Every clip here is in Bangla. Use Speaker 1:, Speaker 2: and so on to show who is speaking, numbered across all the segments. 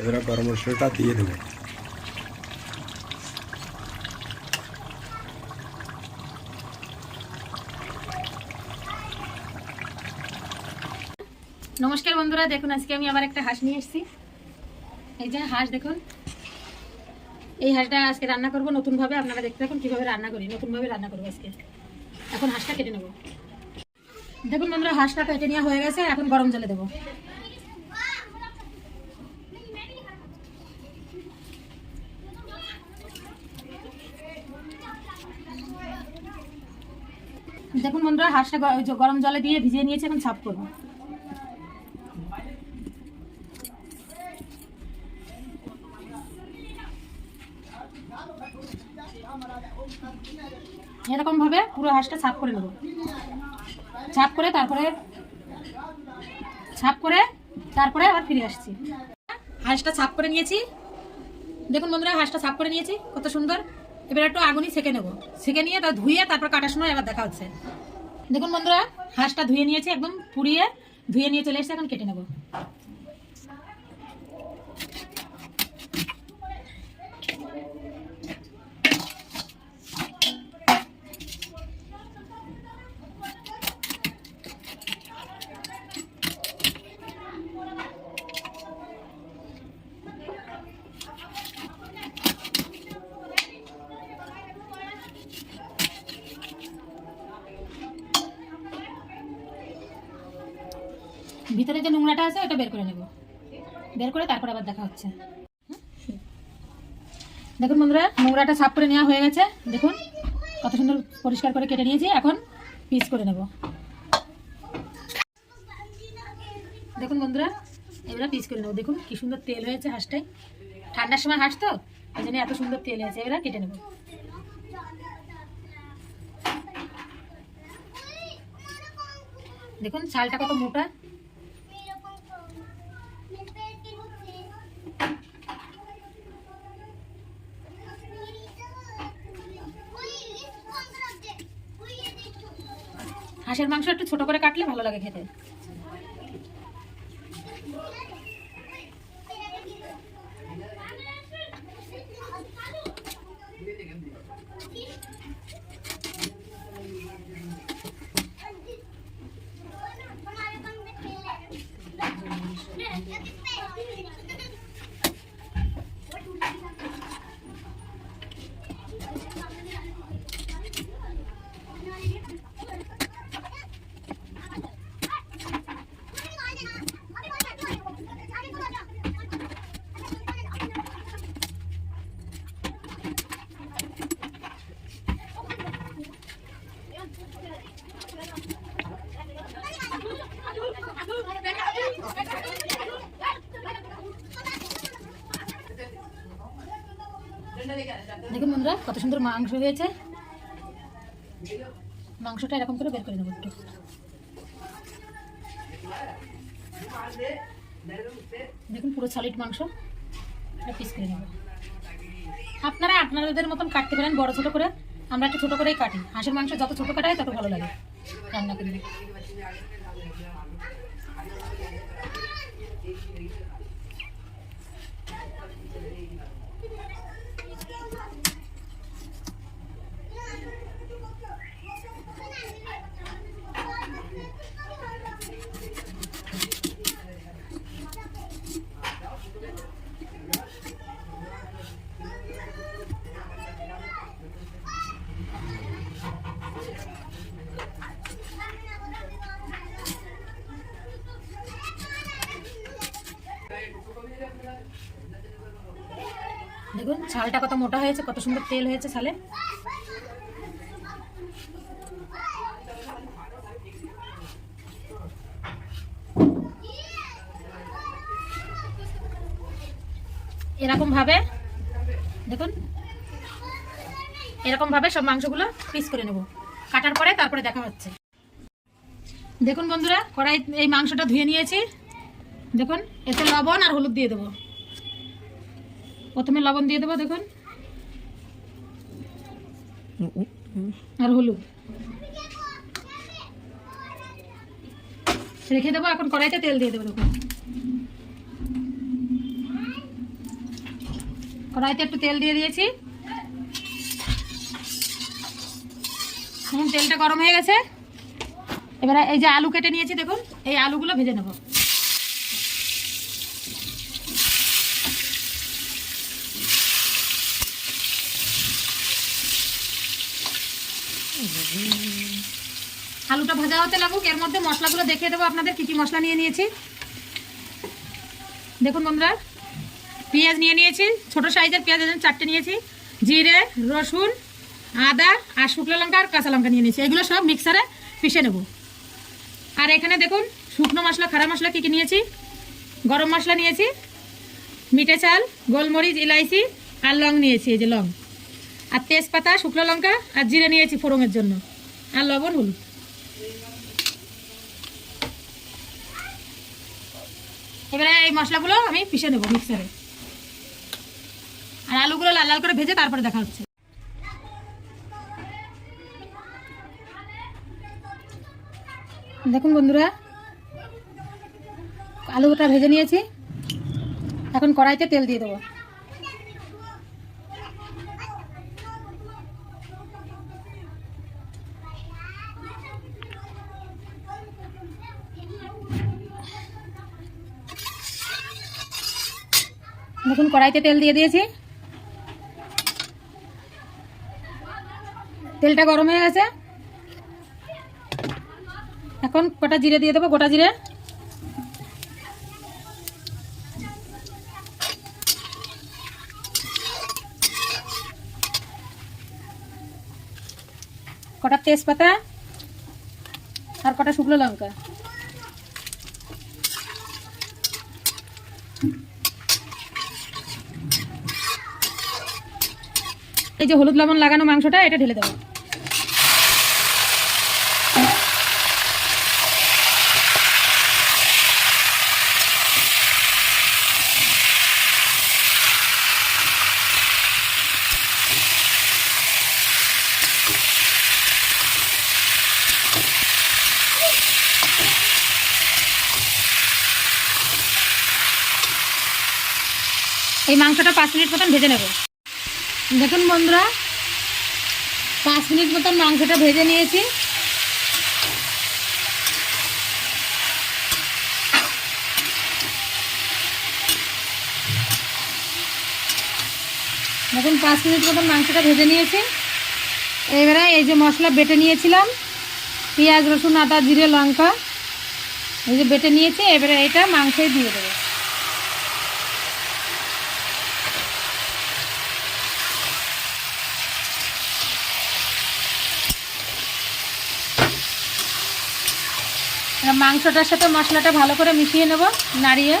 Speaker 1: এবারে গরম মশলাটা দিয়ে দেবো।
Speaker 2: নমস্কার বন্ধুরা, দেখুন, আজকে আমি আবার একটা হাঁস নিয়ে এসেছি। এই যে হাঁস, দেখুন। এই হাঁসটা আজকে রান্না করব নতুনভাবে। আপনারা দেখতে থাকুন, কীভাবে রান্না করি, নতুনভাবে রান্না করব আজকে। এখন হাঁসটা কেটে নেব। দেখুন বন্ধুরা, হাঁসটা কেটে নেওয়া হয়ে গেছে, এখন গরম জলে দেবো। দেখুন হাঁসটা গরম জলে দিয়ে ভিজিয়ে নিয়েছে, এখন সাফ করব। এরকম ভাবে পুরো হাঁসটা ছাপ করে নেব। ছাপ করে তারপরে, ছাপ করে তারপরে আবার ফিরে আসছি। হাঁসটা ছাপ করে নিয়েছি। দেখুন বন্ধুরা, হাঁসটা ছাপ করে নিয়েছি, কত সুন্দর। এবার একটু আগুনই সেকে নেব। সেকে নিয়ে তা ধুয়ে তারপর কাটার সময় আবার দেখা হচ্ছে। দেখুন বন্ধুরা হাঁসটা ধুয়ে নিয়েছে একদম পুড়িয়ে ধুয়ে নিয়ে চলে এসেছে এখন কেটে নেব। ভিতরে যে নোংরাটা আছে ওটা বের করে নেব। বের করে তারপর আবার দেখা হচ্ছে। দেখুন বন্ধুরা, নোংরাটা সাফ করে নেওয়া হয়ে গেছে। দেখুন, কত সুন্দর পরিষ্কার করে কেটে নিয়েছি। এখন পিস করে নেব। দেখুন বন্ধুরা, এবারে পিস করে নেব। দেখুন, কি সুন্দর তেল হয়েছে হাঁসটাই। ঠান্ডার সময় হাঁস তো, ওই জন্য এত সুন্দর তেল হয়েছে। এবারে কেটে নেব। দেখুন, ছালটা কত মোটা। হাঁসের মাংস একটু ছোট করে কাটলে ভালো লাগে খেতে। কত সুন্দর মাংস হয়েছে। মাংসটা এরকম করে বের করে দেবো একটু। দেখুন পুরো সলিড মাংস। পিস করে নেব। আপনারা আপনাদের মতন কাটতে পারেন, বড় ছোট করে। আমরা একটু ছোট করেই কাটি। হাঁসের মাংস যত ছোট কাটা হয় তত ভালো লাগে। রান্না করলে দেখুন, ছালটা কত মোটা হয়েছে, কত সুন্দর তেল হয়েছে ছালে। এরকম ভাবে দেখুন এরকম ভাবে সব মাংসগুলো পিস করে নেব। কাটার পরে তারপরে দেখা হচ্ছে। দেখুন বন্ধুরা, কড়াই, এই মাংসটা ধুয়ে নিয়েছি। দেখুন, এতে লবণ আর হলুদ দিয়ে দেবো। প্রথমে লবণ দিয়ে দেবো, দেখুন। আর হলুদ। রেখে দেবো, এখন কড়াইতে তেল দিয়ে দেবো, দেখুন। কড়াইতে একটু তেল দিয়ে দিয়েছি। তেলটা গরম হয়ে গেছে। এবারে এই যে আলু কেটে নিয়েছি, দেখুন, এই আলুগুলো ভেজে নেব। আলুটা ভাজা হতে লাগুক, এর মধ্যে মশলাগুলো দেখিয়ে দেবো আপনাদের কী কী মশলা নিয়ে নিয়েছি। দেখুন বন্ধুরা, পেঁয়াজ নিয়ে নিয়েছি, ছোট সাইজের পেঁয়াজ চারটে নিয়েছি, জিরে, রসুন, আদা আর শুকনো লঙ্কা আর কাঁচা লঙ্কা নিয়ে নিয়েছি। এগুলো সব মিক্সারে পিষে নেব। আর এখানে দেখুন, শুকনো মশলা, খারা মশলা কী কী নিয়েছি? গরম মশলা নিয়েছি, মিঠে চাল, গোলমরিচ, ইলাইচি আর লং নিয়েছি, এই যে লং। আর তেজপাতা, শুকনো লঙ্কা আর জিরে নিয়েছি ফোড়নের জন্য। আর লবণ, হলুদ। এবারে এই মশলাগুলো আমি পিষে নেব মিক্সারে আর আলুগুলো লাল লাল করে ভেজে তারপরে দেখা হচ্ছে। দেখুন বন্ধুরা, আলুটা ভেজে নিয়েছি। এখন কড়াইতে তেল দিয়ে দেবো। দেখুন, কড়াইতে তেল দিয়ে দিয়েছি। তেলটা গরম হয়ে গেছে। এখন কটা জিরে দিয়ে দেবো, গোটা জিরে। কটা তেজপাতা আর কটা শুকনো লঙ্কা। এই যে হলুদ লবণ লাগানো মাংসটা, এটা ঢেলে দেবো। এই মাংসটা পাঁচ মিনিট মতন ভেজে নেব। দেখুন বন্ধুরা, পাঁচ মিনিট মতন মাংসটা ভেজে নিয়েছি। দেখুন, পাঁচ মিনিট মতন মাংসটা ভেজে নিয়েছি। এবারে এই যে মশলা বেটে নিয়েছিলাম, পেঁয়াজ, রসুন, আদা, জিরে, লঙ্কা, এই যে বেটে নিয়েছি, এবারে এটা মাংসই দিয়ে দেবো। মাংসটার সাথে মশলাটা ভালো করে মিশিয়ে নেব নাড়িয়ে।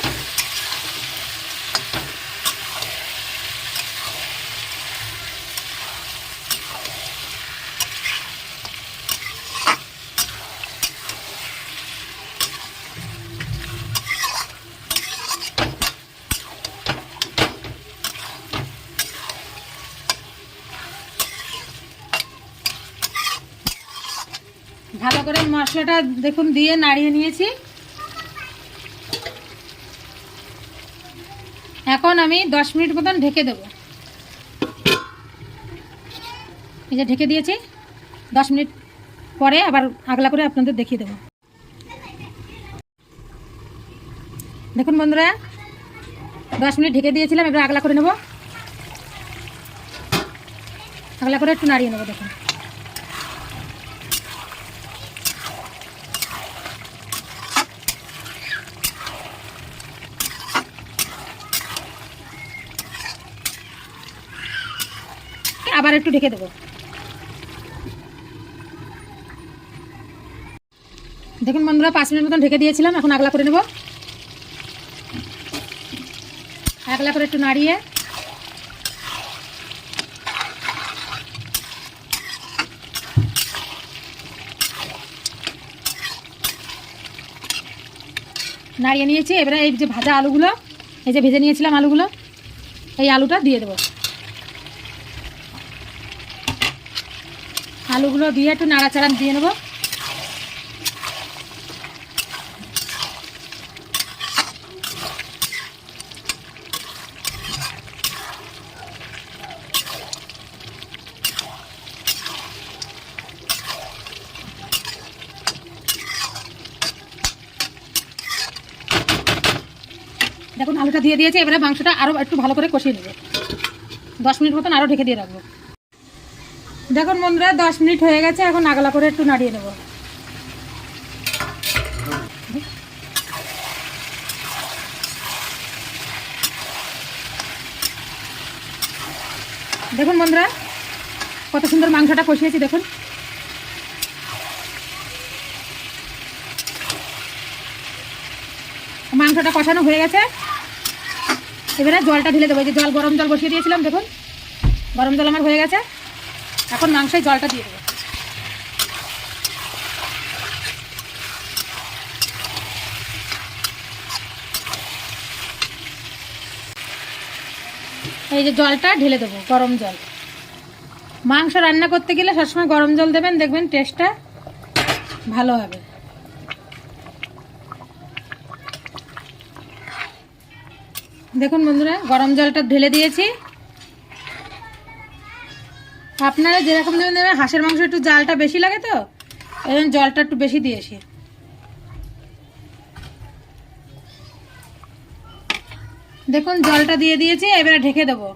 Speaker 2: ভালো করে মশলাটা দেখুন, দিয়ে নাড়িয়ে নিয়েছি। এখন আমি দশ মিনিট মতন ঢেকে দেবো। এই যে ঢেকে দিয়েছি, দশ মিনিট পরে আবার আগলা করে আপনাদের দেখিয়ে দেবো। দেখুন বন্ধুরা, দশ মিনিট ঢেকে দিয়েছিলাম, এবার আগলা করে নেব। আগলা করে একটু নাড়িয়ে নেব, দেখুন। আবার একটু ঢেকে দেবো। দেখুন বন্ধুরা, পাঁচ মিনিট মতন ঢেকে দিয়েছিলাম, এখন আগলা করে নেব। আগলা করে একটু নাড়িয়ে। নাড়িয়ে নিয়েছি, এবারে এই যে ভাজা আলুগুলো, এই যে ভেজে নিয়েছিলাম আলুগুলো, এই আলুটা দিয়ে দেবো। আলুগুলো দিয়ে একটু নাড়াচাড়া দিয়ে নেব। দেখুন, আলুটা দিয়ে দিয়েছে, এবারে মাংসটা আরও একটু ভালো করে কষিয়ে নেবে। দশ মিনিট মতন আরও ঢেকে দিয়ে রাখব। দেখুন বন্ধুরা, দশ মিনিট হয়ে গেছে, এখন আগলা করে একটু নাড়িয়ে নেব। দেখুন বন্ধুরা, কত সুন্দর মাংসটা কষিয়েছি, দেখুন। মাংসটা কষানো হয়ে গেছে। এবারে জলটা ঢেলে দেবো যে জল, গরম জল বসিয়ে দিয়েছিলাম, দেখুন। গরম জল আমার হয়ে গেছে। এখন মাংসে জলটা দিয়ে দেবো। এই যে জলটা ঢেলে দেবো, গরম জল। মাংস রান্না করতে গেলে সবসময় গরম জল দেবেন, দেখবেন টেস্টটা ভালো হবে। দেখুন বন্ধুরা, গরম জলটা ঢেলে দিয়েছি। আপনারা যেরকম দেবেন দেবেন হাঁসের মাংস একটু জালটা বেশি লাগে তো, এই জলটা একটু বেশি দিয়েছি দেখুন, জলটা দিয়ে দিয়েছি, এবারে ঢেকে দেবো।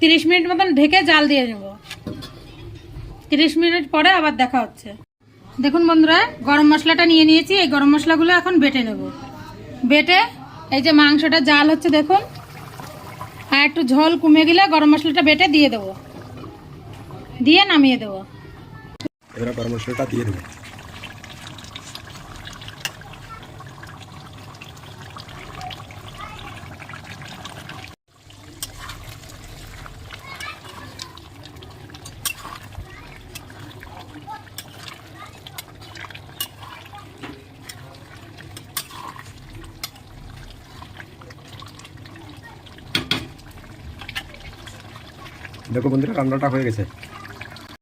Speaker 2: তিরিশ মিনিট মতন ঢেকে জাল দিয়ে নেব। তিরিশ মিনিট পরে আবার দেখা হচ্ছে। দেখুন বন্ধুরা, গরম মশলাটা নিয়ে নিয়েছি। এই গরম মশলাগুলো এখন বেটে নেব। বেটে এই যে মাংসটা জাল হচ্ছে, দেখুন। আর একটু ঝোল কমে গেলে গরম মশলাটা বেটে দিয়ে দেবো। দিয়ে নামিয়ে দেবো।
Speaker 1: এবারে গরম মশলাটা দিয়ে দেবো। দেখো বন্ধুরা রান্নাটা হয়ে গেছে।